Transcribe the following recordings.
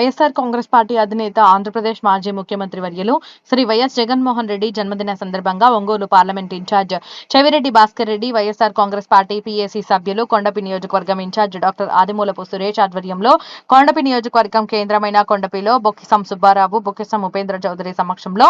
YSR Congress party అధినేత ఆంధ్రప్రదేశ్ మాజీ ముఖ్యమంత్రి వర్యులు శ్రీ వైఎస్ జగన్మోహన్ రెడ్డి జన్మదిన సందర్భంగా Ongole parliament in-charge Chevireddy Bhaskar Reddy YSR Congress party PAC సభ్యులు కొండపి నియోజకవర్గం ఇన్ఛార్జ్ డాక్టర్ ఆదిమూలపు సురేష్ ఆధ్వర్యంలో కొండపి నియోజకవర్గం కేంద్రమైన కొండపిలో బొక్కిసం సుబ్బారావు బొక్కిసం ఉపేంద్ర చౌదరి సమక్షంలో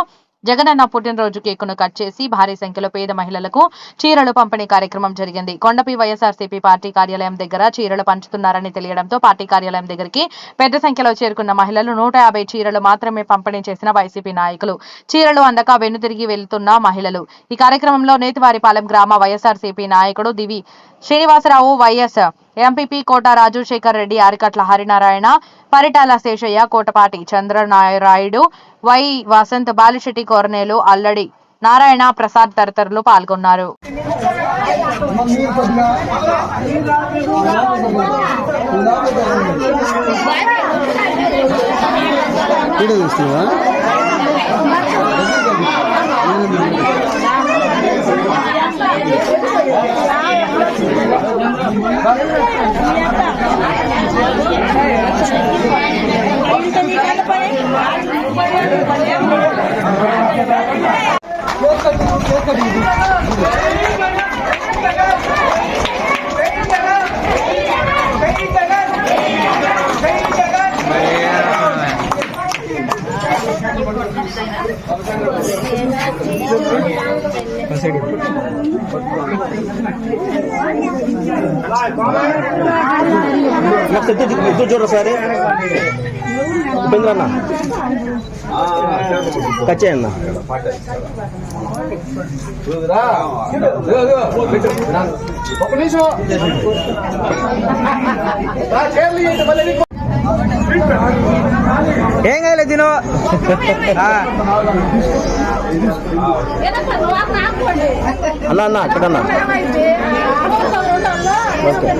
జగనన్న పుట్టినరోజు కేకును కట్ చేసి భారీ సంఖ్యలో పేద మహిళలకు చీరలు పంపిణీ కార్యక్రమం జరిగింది. కొండపి వైఎస్ఆర్సీపీ పార్టీ కార్యాలయం దగ్గర చీరలు పంచుతున్నారని తెలియడంతో పార్టీ కార్యాలయం దగ్గరికి పెద్ద సంఖ్యలో చేరుకున్న మహిళలు నూట యాభై చీరలు మాత్రమే పంపిణీ చేసిన వైసీపీ నాయకులు. చీరలు అందక వెనుతిరిగి వెళ్తున్న మహిళలు. ఈ కార్యక్రమంలో నేతివారిపాలెం గ్రామ వైఎస్ఆర్సీపీ నాయకుడు Divi Srinivasarao YS MPP Kota Rajasekhar Reddy Arikatla Harinarayana Paritala Seshaiah Kotapati Chandranarayudu Y Vasanth Balisetty Koranelu Alladi Narayana Prasad తదితరులు పాల్గొన్నారు. నాకు ఎద్దు ఎద్దు చూడరా సార్? ఉపేంద్ర కచ్చే అన్న ఏం కాయలే తిను అన్న అన్న అక్కడన్నా ఓకే